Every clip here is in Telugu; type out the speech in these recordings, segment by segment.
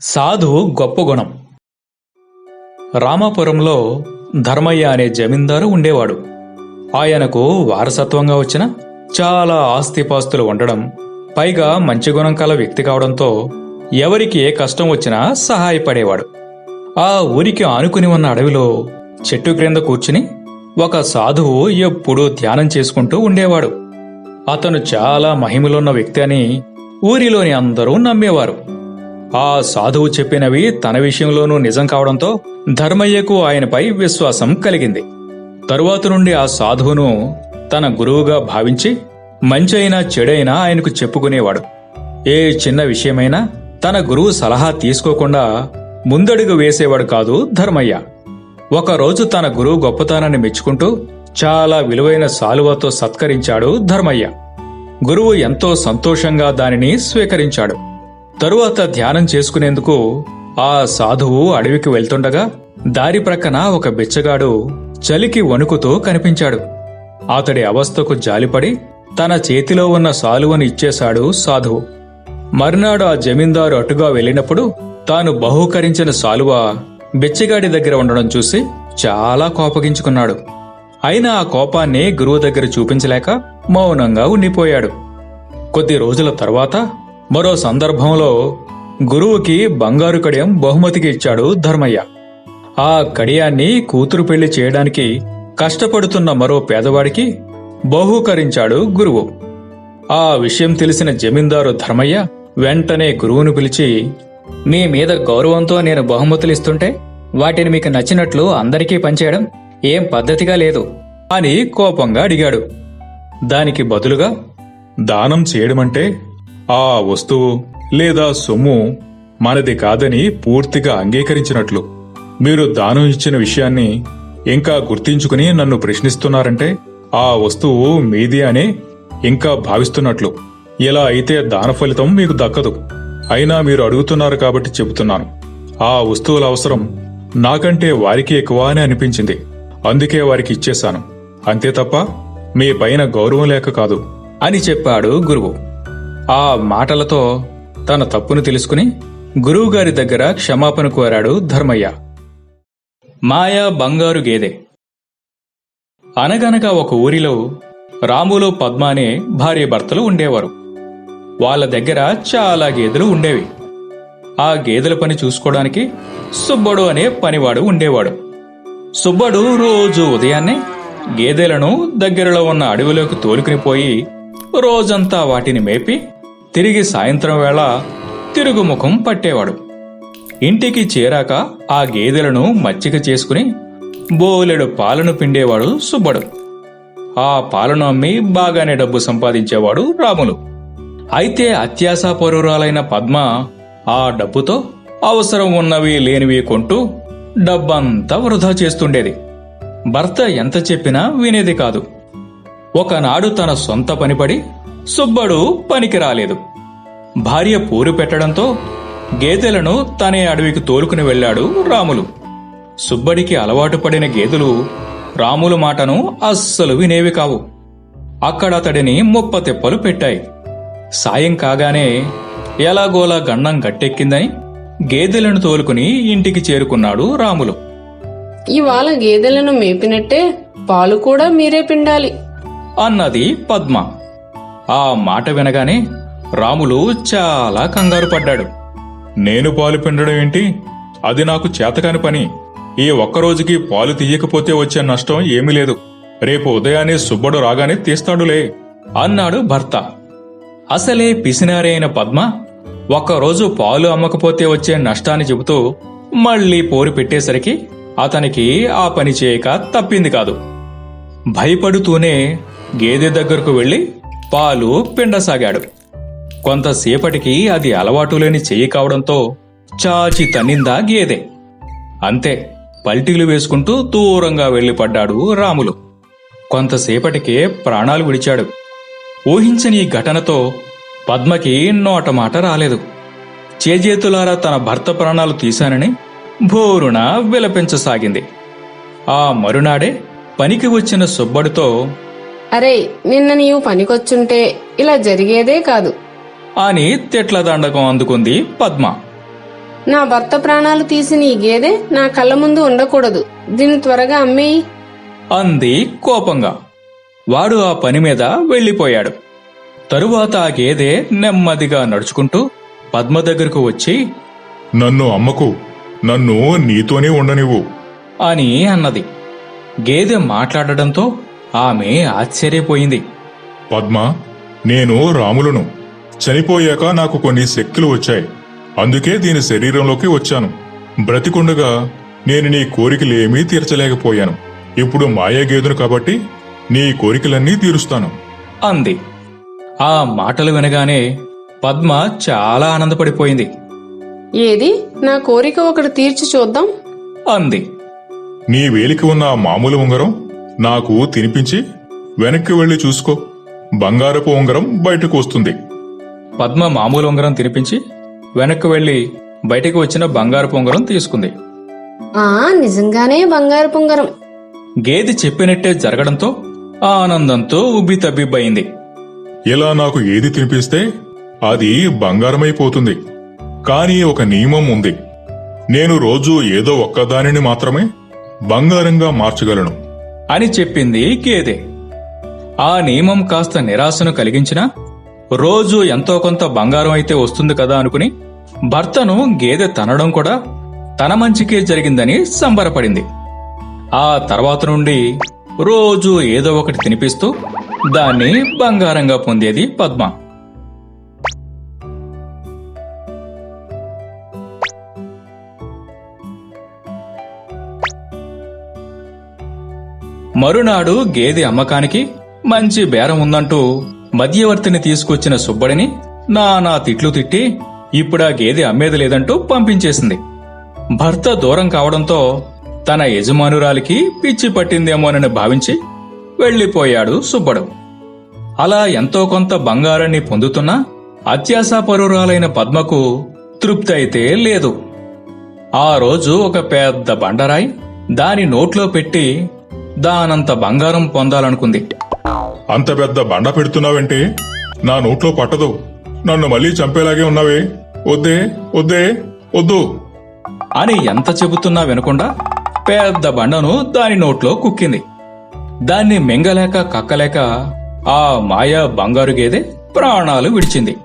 సాధువు గొప్ప గుణం. రామాపురంలో ధర్మయ్య అనే జమీందారు ఉండేవాడు. ఆయనకు వారసత్వంగా వచ్చిన చాలా ఆస్తిపాస్తులు ఉండడం పైగా మంచి గుణం కల వ్యక్తి కావడంతో ఎవరికి ఏ కష్టం వచ్చినా సహాయపడేవాడు. ఆ ఊరికి ఆనుకుని ఉన్న అడవిలో చెట్టు క్రింద కూర్చుని ఒక సాధువు ఎప్పుడూ ధ్యానం చేసుకుంటూ ఉండేవాడు. అతను చాలా మహిమలున్న వ్యక్తి అని ఊరిలోని అందరూ నమ్మేవారు. ఆ సాధువు చెప్పినవి తన విషయంలోనూ నిజం కావడంతో ధర్మయ్యకు ఆయనపై విశ్వాసం కలిగింది. తరువాత నుండి ఆ సాధువును తన గురువుగా భావించి మంచి అయినా చెడైనా ఆయనకు చెప్పుకునేవాడు. ఏ చిన్న విషయమైనా తన గురువు సలహా తీసుకోకుండా ముందడుగు వేసేవాడు కాదు ధర్మయ్య. ఒకరోజు తన గురువు గొప్పతనాన్ని మెచ్చుకుంటూ చాలా విలువైన సాలువతో సత్కరించాడు ధర్మయ్య. గురువు ఎంతో సంతోషంగా దానిని స్వీకరించాడు. తరువాత ధ్యానం చేసుకునేందుకు ఆ సాధువు అడవికి వెళ్తుండగా దారి ప్రక్కన ఒక బిచ్చగాడు చలికి వణుకుతూ కనిపించాడు. అతడి అవస్థకు జాలిపడి తన చేతిలో ఉన్న సాలువను ఇచ్చేశాడు సాధువు. మర్నాడు ఆ జమీందారు అటుగా వెళ్ళినప్పుడు తాను బహూకరించిన సాలువ బిచ్చగాడి దగ్గర ఉండడం చూసి చాలా కోపగించుకున్నాడు. అయినా ఆ కోపాన్ని గురువు దగ్గర చూపించలేక మౌనంగా ఉండిపోయాడు. కొద్ది రోజుల తర్వాత మరో సందర్భంలో గురువుకి బంగారు కడియం బహుమతికి ఇచ్చాడు ధర్మయ్య. ఆ కడియాన్ని కూతురు పెళ్ళి చేయడానికి కష్టపడుతున్న మరో పేదవాడికి బహూకరించాడు గురువు. ఆ విషయం తెలిసిన జమీందారు ధర్మయ్య వెంటనే గురువును పిలిచి మీ మీద గౌరవంతో నేను బహుమతులు ఇస్తుంటే వాటిని మీకు నచ్చినట్లు అందరికీ పంచేయడం ఏం పద్ధతిగా లేదు అని కోపంగా అడిగాడు. దానికి బదులుగా దానం చేయడమంటే ఆ వస్తువు లేదా సొమ్ము మనది కాదని పూర్తిగా అంగీకరించినట్లు. మీరు దానం ఇచ్చిన విషయాన్ని ఇంకా గుర్తించుకుని నన్ను ప్రశ్నిస్తున్నారంటే ఆ వస్తువు మీది అని ఇంకా భావిస్తున్నట్లు. ఇలా అయితే దాన ఫలితం మీకు దక్కదు. అయినా మీరు అడుగుతున్నారు కాబట్టి చెబుతున్నాను. ఆ వస్తువుల అవసరం నాకంటే వారికి ఎక్కువ అని అనిపించింది. అందుకే వారికి ఇచ్చేశాను. అంతే తప్ప మీ పైన గౌరవం లేక కాదు అని చెప్పాడు గురువు. ఆ మాటలతో తన తప్పును తెలుసుకుని గురువుగారి దగ్గర క్షమాపణ కోరాడు ధర్మయ్య. మాయా బంగారు గేదె. అనగనగా ఒక ఊరిలో రాములు పద్మ అనే భార్యాభర్తలు ఉండేవారు. వాళ్ళ దగ్గర చాలా గేదెలు ఉండేవి. ఆ గేదెల పని చూసుకోవడానికి సుబ్బడు అనే పనివాడు ఉండేవాడు. సుబ్బడు రోజు ఉదయాన్నే గేదెలను దగ్గరలో ఉన్న అడవిలోకి తోలుకుని పోయి రోజంతా వాటిని మేపి తిరిగి సాయంత్రం వేళ తిరుగుముఖం పట్టేవాడు. ఇంటికి చేరాక ఆ గేదెలను మచ్చిక చేసుకుని బోలెడు పాలను పిండేవాడు సుబ్బడు. ఆ పాలను అమ్మి బాగానే డబ్బు సంపాదించేవాడు రాములు. అయితే అత్యాశాపరురాలైన పద్మ ఆ డబ్బుతో అవసరం ఉన్నవి లేనివి కొంటూ డబ్బంతా వృధా చేస్తుండేది. భర్త ఎంత చెప్పినా వినేది కాదు. ఒకనాడు తన సొంత పనిపడి సుబ్బడు పనికి రాలేదు భార్య పూరు పెట్టడంతో గేదెలను తనే అడవికి తోలుకుని వెళ్ళాడు రాములు. సుబ్బడికి అలవాటు పడిన గేదెలు రాములు మాటను అస్సలు వినేవి కావు. అక్కడ అతడిని ముప్ప తెప్పలు పెట్టాయి. సాయం కాగానే ఎలాగోలా గండం గట్టెక్కిందని గేదెలను తోలుకుని ఇంటికి చేరుకున్నాడు రాములు. ఇవాళ గేదెలను మేపినట్టే పాలు కూడా మీరే పిండాలి. అన్నది పద్మ. ఆ మాట వినగానే రాములు చాలా కంగారు పడ్డాడు. నేను పాలు పిండడం ఏంటి? అది నాకు చేతకాని పని. ఈ ఒక్కరోజుకి పాలు తీయకపోతే వచ్చే నష్టం ఏమీ లేదు. రేపు ఉదయాన్నే సుబ్బడు రాగానే తీస్తాడులే అన్నాడు భర్త. అసలే పిసినారి అయిన పద్మ ఒక్కరోజు పాలు అమ్మకపోతే వచ్చే నష్టాన్ని చెబుతూ మళ్ళీ పోరు పెట్టేసరికి అతనికి ఆ పని చేయక తప్పింది కాదు. భయపడుతూనే గేదె దగ్గరకు వెళ్ళి పాలు పిండసాగాడు. కొంతసేపటికి అది అలవాటు లేని చెయ్యి కావడంతో చాచి తన్నిందా గేదె. అంతే పల్టీలు వేసుకుంటూ దూరంగా వెళ్ళిపడ్డాడు రాములు. కొంతసేపటికే ప్రాణాలు విడిచాడు. ఊహించని ఈ ఘటనతో పద్మకి నోట మాట రాలేదు. చేజేతులారా తన భర్త ప్రాణాలు తీశానని భోరున విలపించసాగింది. ఆ మరునాడే పనికి వచ్చిన సుబ్బడితో అరే నిన్న నీవు పనికొచ్చుంటే ఇలా జరిగేదే కాదు. అని తిట్ల దండకం అందుకుంది పద్మ. నా భర్త ప్రాణాలు తీసిన ఈ గేదె నా కళ్ళ ముందు ఉండకూడదు. దీన్ని త్వరగా అమ్మేయి. అంది కోపంగా. వాడు ఆ పని మీద వెళ్ళిపోయాడు. తరువాత ఆ గేదె నెమ్మదిగా నడుచుకుంటూ పద్మ దగ్గరకు వచ్చి నన్ను అమ్మకు నన్ను నీతోనే ఉండనివ్వు. అని అన్నది. గేదె మాట్లాడడంతో ఆమె ఆశ్చర్యపోయింది. పద్మ నేను రాములను. చనిపోయాక నాకు కొన్ని శక్తులు వచ్చాయి. అందుకే దీని శరీరంలోకి వచ్చాను. బ్రతికుండగా నేను నీ కోరికలేమీ తీర్చలేకపోయాను. ఇప్పుడు మాయా గేదెను కాబట్టి నీ కోరికలన్నీ తీరుస్తాను. అంది. ఆ మాటలు వినగానే పద్మ చాలా ఆనందపడిపోయింది. ఏది? నా కోరిక ఒకటి తీర్చి చూద్దాం. అంది. నీ వేలికి ఉన్న ఆ మామూలు ఉంగరం? నాకు తినిపించి వెనక్కి వెళ్ళి చూసుకో. బంగారపు ఉంగరం బయటకు వస్తుంది. పద్మ మామూలు ఉంగరం తినిపించి వెనక్కి వెళ్ళి బయటికి వచ్చిన బంగారు పొంగరం తీసుకుంది. ఆ నిజంగానే బంగారు పొంగరం గేదె చెప్పినట్టే జరగడంతో ఆనందంతో ఉబ్బి తబ్బిబ్బయింది. ఇలా నాకు ఏది తినిపిస్తే అది బంగారమైపోతుంది. కానీ ఒక నియమం ఉంది. నేను రోజు ఏదో ఒక్కదానిని మాత్రమే బంగారంగా మార్చగలను. అని చెప్పింది గేదె ఆ నియమం కాస్త నిరాశను కలిగించినా రోజు ఎంతో కొంత బంగారం అయితే వస్తుంది కదా అనుకుని భర్తను గేదె తనడం కూడా తన మంచికే జరిగిందని సంబరపడింది. ఆ తర్వాత నుండి రోజు ఏదో ఒకటి తినిపిస్తూ దాన్ని బంగారంగా పొందేది పద్మ. మరునాడు గేదె అమ్మకానికి మంచి బేరం ఉందంటూ మధ్యవర్తిని తీసుకొచ్చిన సుబ్బడిని నానా తిట్లు తిట్టి ఇప్పుడా గేదె అమ్మేది లేదంటూ పంపించేసింది. భర్త దూరం కావడంతో తన యజమానురాలికి పిచ్చి పట్టిందేమోనని భావించి వెళ్ళిపోయాడు సుబ్బడు. అలా ఎంతో కొంత బంగారాన్ని పొందుతున్నా అత్యాశాపరురాలైన పద్మకు తృప్తి అయితే లేదు. ఆ రోజు ఒక పెద్ద బండరాయి దాని నోట్లో పెట్టి దానంత బంగారం పొందాలనుకుంది. అంత పెద్ద బండ పెడుతున్నావంటే? నా నోట్లో పట్టదు. నన్ను మళ్ళీ చంపేలాగే ఉన్నావే. వద్దే వద్దే వద్దు. అని ఎంత చెబుతున్నా వినకుండా పెద్ద బండను దాని నోట్లో కుక్కింది. దాన్ని మింగలేక కక్కలేక ఆ మాయా బంగారు గేదె ప్రాణాలు విడిచింది.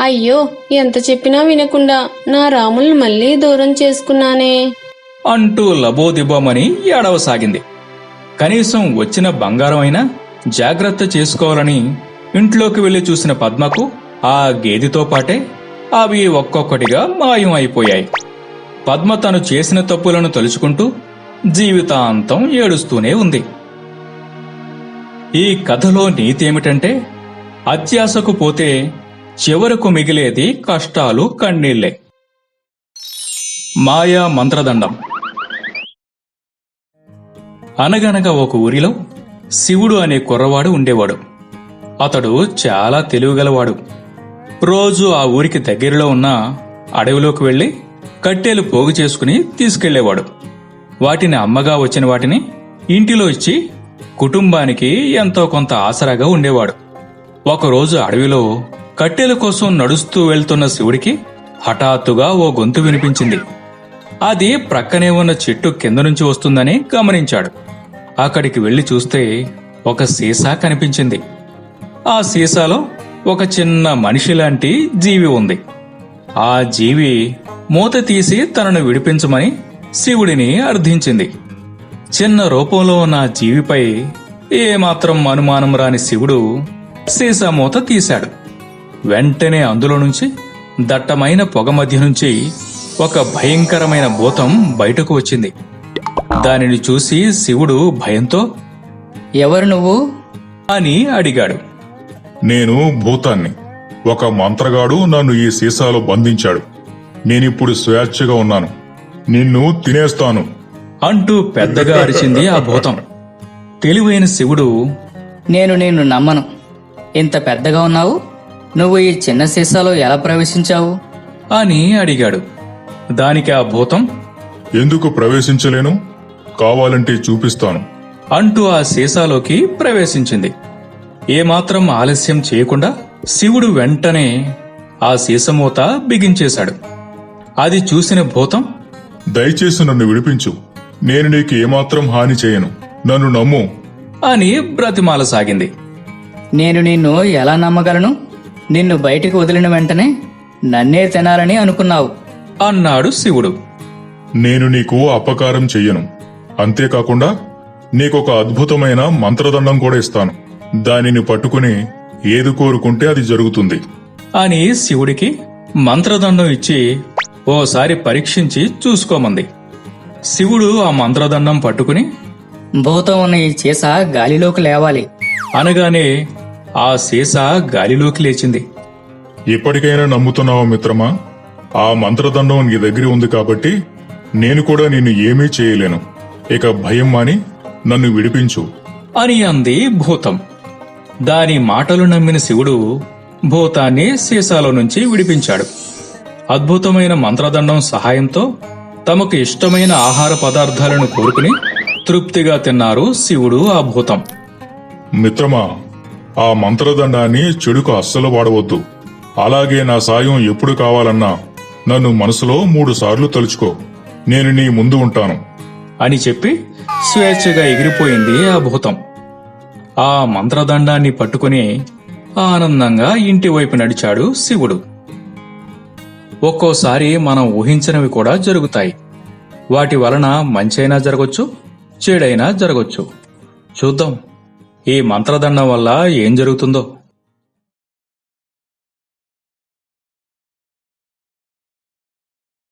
అయ్యో ఎంత చెప్పినా వినకుండా నా రాముల్ని మళ్ళీ దూరం చేసుకున్నానే. అంటూ లబోదిబోమని ఏడవసాగింది. కనీసం వచ్చిన బంగారం అయినా జాగ్రత్త చేసుకోవాలని ఇంట్లోకి వెళ్ళి చూసిన పద్మకు ఆ గేదెతో పాటే అవి ఒక్కొక్కటిగా మాయం అయిపోయాయి. పద్మ తను చేసిన తప్పులను తలుచుకుంటూ జీవితాంతం ఏడుస్తూనే ఉంది. ఈ కథలో నీతి ఏమిటంటే అత్యాశకు పోతే చివరకు మిగిలేది కష్టాలు కన్నీళ్ళే మాయా మంత్రదండం. అనగనగా ఒక ఊరిలో శివుడు అనే కుర్రవాడు ఉండేవాడు. అతడు చాలా తెలివిగలవాడు. రోజు ఆ ఊరికి దగ్గరలో ఉన్న అడవిలోకి వెళ్ళి కట్టెలు పోగు చేసుకుని తీసుకెళ్ళేవాడు. వాటిని అమ్మగా వచ్చిన వాటిని ఇంటిలో ఇచ్చి కుటుంబానికి ఎంతో కొంత ఆసరాగా ఉండేవాడు. ఒకరోజు అడవిలో కట్టెల కోసం నడుస్తూ వెళ్తున్న శివుడికి హఠాత్తుగా ఓ గొంతు వినిపించింది. అది ప్రక్కనే ఉన్న చెట్టు కింద నుంచి వస్తుందని గమనించాడు. అక్కడికి వెళ్ళి చూస్తే ఒక సీసా కనిపించింది. ఆ సీసాలో ఒక చిన్న మనిషి లాంటి జీవి ఉంది. ఆ జీవి మూత తీసి తనను విడిపించమని శివుడిని అర్థించింది చిన్న రూపంలో ఉన్న ఆ జీవిపై ఏమాత్రం అనుమానం రాని శివుడు సీసా మూత తీశాడు. వెంటనే అందులో నుంచి దట్టమైన పొగ మధ్య నుంచి ఒక భయంకరమైన భూతం బయటకు వచ్చింది. దానిని చూసి శివుడు భయంతో ఎవరు నువ్వు? అని అడిగాడు. నేను భూతాన్ని. ఒక మంత్రగాడు నన్ను ఈ సీసాలో బంధించాడు. నేనిప్పుడు స్వేచ్ఛగా ఉన్నాను. నిన్ను తినేస్తాను. అంటూ పెద్దగా అరిచింది ఆ భూతం. తెలివైన శివుడు నేను నిన్ను నమ్మను. ఇంత పెద్దగా ఉన్నావు? నువ్వు ఈ చిన్న సీసాలో ఎలా ప్రవేశించావు? అని అడిగాడు. దానికి ఆ భూతం. ఎందుకు ప్రవేశించలేను? కావాలంటే చూపిస్తాను. అంటూ ఆ సీసాలోకి ప్రవేశించింది. ఏమాత్రం ఆలస్యం చేయకుండా శివుడు వెంటనే ఆ సీసమూత బిగించేశాడు. అది చూసిన భూతం దయచేసి నన్ను విడిపించు. నేను నీకు ఏమాత్రం హాని చేయను. నన్ను నమ్ము. అని బ్రతిమాలసాగింది నేను నిన్ను ఎలా నమ్మగలను? నిన్ను బయటికి వదిలిన వెంటనే నన్నే తినాలని అనుకున్నావు. అన్నాడు శివుడు. నేను నీకు అపకారం చెయ్యను. అంతేకాకుండా నీకొక అద్భుతమైన మంత్రదండం కూడా ఇస్తాను. దానిని పట్టుకుని ఏది కోరుకుంటే అది జరుగుతుంది. అని శివుడికి మంత్రదండం ఇచ్చి ఓసారి పరీక్షించి చూసుకోమంది. శివుడు ఆ మంత్రదండం పట్టుకుని భూతం ఉన్న ఈ చీస గాలిలోకి లేవాలి. అనగానే ఆ సీసా గాలిలోకి లేచింది. ఇప్పటికైనా నమ్ముతున్నావా మిత్రమా? ఆ మంత్రదండం నీ దగ్గర ఉంది కాబట్టి నేను కూడా నిన్ను ఏమీ చేయలేను. ఇక భయం మాని నన్ను విడిపించు. అని అంది భూతం. దాని మాటలు నమ్మిన శివుడు భూతాన్ని సీసాలో నుంచి విడిపించాడు. అద్భుతమైన మంత్రదండం సహాయంతో తమకు ఇష్టమైన ఆహార పదార్థాలను కోరుకుని తృప్తిగా తిన్నారు శివుడు ఆ భూతం. మిత్రమా ఆ మంత్రదండాన్ని చెడుకు అస్సలు వాడవద్దు. అలాగే నా సాయం ఎప్పుడు కావాలన్నా నన్ను మనసులో మూడు సార్లు తలుచుకో. నేను నీ ముందు ఉంటాను. అని చెప్పి స్వేచ్ఛగా ఎగిరిపోయింది ఆ భూతం. ఆ మంత్రదండాన్ని పట్టుకుని ఆనందంగా ఇంటి వైపు నడిచాడు శివుడు. ఒక్కోసారి మనం ఊహించినవి కూడా జరుగుతాయి. వాటి వలన మంచైనా జరగొచ్చు చెడైనా జరగొచ్చు. చూద్దాం. ఈ మంత్రదండం వల్ల ఏం జరుగుతుందో.